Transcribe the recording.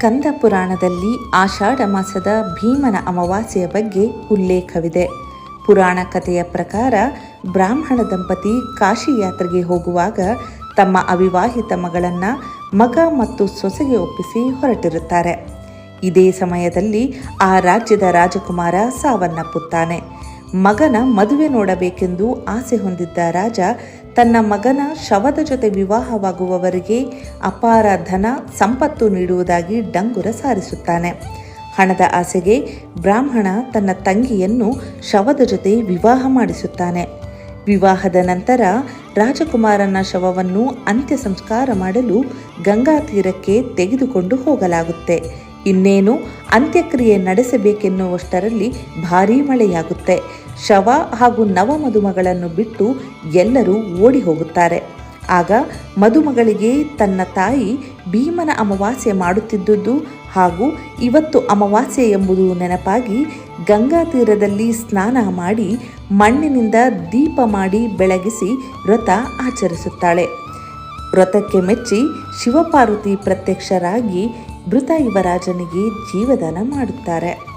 ಸ್ಕಂದ ಪುರಾಣದಲ್ಲಿ ಆಷಾಢ ಮಾಸದ ಭೀಮನ ಅಮಾವಾಸ್ಯೆಯ ಬಗ್ಗೆ ಉಲ್ಲೇಖವಿದೆ. ಪುರಾಣ ಕಥೆಯ ಪ್ರಕಾರ ಬ್ರಾಹ್ಮಣ ದಂಪತಿ ಕಾಶಿ ಯಾತ್ರೆಗೆ ಹೋಗುವಾಗ ತಮ್ಮ ಅವಿವಾಹಿತ ಮಗಳನ್ನು ಮಗ ಮತ್ತು ಸೊಸೆಗೆ ಒಪ್ಪಿಸಿ ಹೊರಟಿರುತ್ತಾರೆ. ಇದೇ ಸಮಯದಲ್ಲಿ ಆ ರಾಜ್ಯದ ರಾಜಕುಮಾರ ಸಾವನ್ನಪ್ಪುತ್ತಾನೆ. ಮಗನ ಮದುವೆ ನೋಡಬೇಕೆಂದು ಆಸೆ ಹೊಂದಿದ್ದ ರಾಜ ತನ್ನ ಮಗನ ಶವದ ಜೊತೆ ವಿವಾಹವಾಗುವವರಿಗೆ ಅಪಾರ ಧನ, ಸಂಪತ್ತು ನೀಡುವುದಾಗಿ ಡಂಗುರ ಸಾರಿಸುತ್ತಾನೆ. ಹಣದ ಆಸೆಗೆ ಬ್ರಾಹ್ಮಣ ತನ್ನ ತಂಗಿಯನ್ನು ಶವದ ಜೊತೆ ವಿವಾಹ ಮಾಡಿಸುತ್ತಾನೆ. ವಿವಾಹದ ನಂತರ ರಾಜಕುಮಾರನ ಶವವನ್ನು ಅಂತ್ಯ ಸಂಸ್ಕಾರ ಮಾಡಲು ಗಂಗಾ ತೀರಕ್ಕೆ ತೆಗೆದುಕೊಂಡು ಹೋಗಲಾಗುತ್ತೆ. ಇನ್ನೇನು ಅಂತ್ಯಕ್ರಿಯೆ ನಡೆಸಬೇಕೆನ್ನುವಷ್ಟರಲ್ಲಿ ಭಾರೀ ಮಳೆಯಾಗುತ್ತೆ. ಶವ ಹಾಗೂ ನವ ಮದುಮಗಳನ್ನು ಬಿಟ್ಟು ಎಲ್ಲರೂ ಓಡಿ ಹೋಗುತ್ತಾರೆ ಆಗ ಮದುಮಗಳಿಗೆ ತನ್ನ ತಾಯಿ ಭೀಮನ ಅಮಾವಾಸ್ಯೆ ಮಾಡುತ್ತಿದ್ದುದು ಹಾಗೂ ಇವತ್ತು ಅಮಾವಾಸ್ಯೆ ಎಂಬುದು ನೆನಪಾಗಿ ಗಂಗಾ ತೀರದಲ್ಲಿ ಸ್ನಾನ ಮಾಡಿ ಮಣ್ಣಿನಿಂದ ದೀಪ ಮಾಡಿ ಬೆಳಗಿಸಿ ವ್ರತ ಆಚರಿಸುತ್ತಾಳೆ. ವ್ರತಕ್ಕೆ ಮೆಚ್ಚಿ ಶಿವಪಾರ್ವತಿ ಪ್ರತ್ಯಕ್ಷರಾಗಿ ಮೃತ ಯುವರಾಜನಿಗೆ ಜೀವದಾನ ಮಾಡುತ್ತಾರೆ.